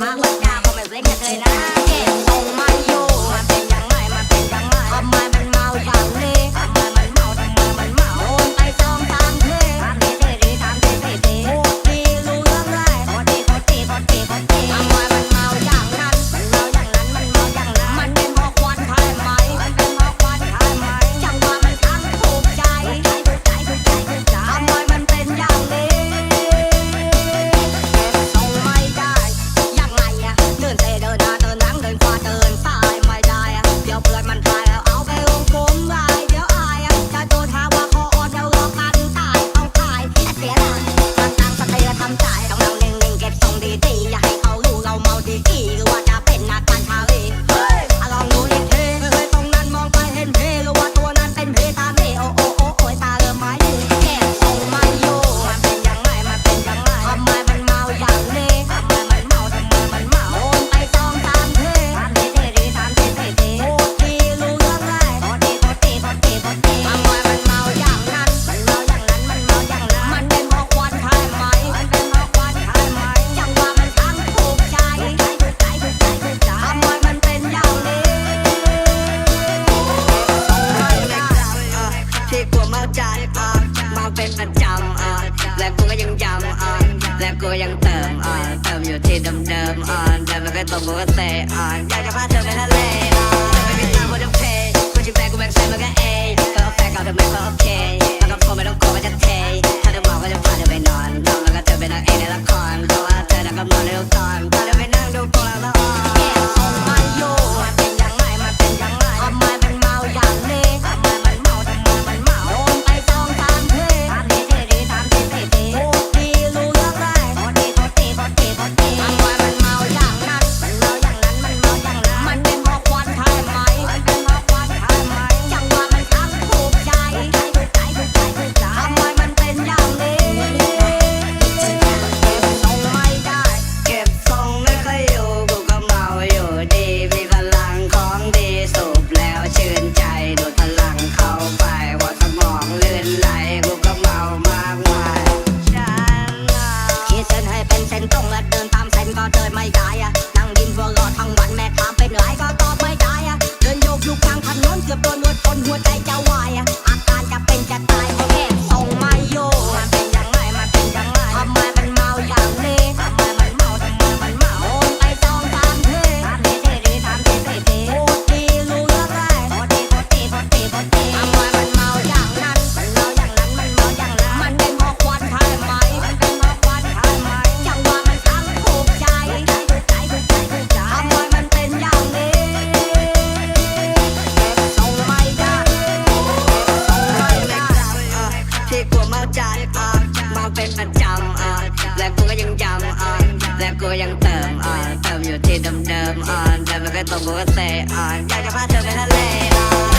มาบอกกาผมไม่เว้นกันเลยนะ เป็นประจำอะและกูก็ยังจำอะและกูยังเติมอะเติมอยู่ที่เดิมเดิมอะเดิมไม่เคยตกงกูก็เตะอะอยากจะพาเธอไปทะเลอะแต่ไม่มีทางกูจะเพย์กูจะแบกกูแบกแฟนมันก็เอก็แฟนเก่าทำไมก็โอเค me tocó ese. Ay, ya que pasó, me la ley.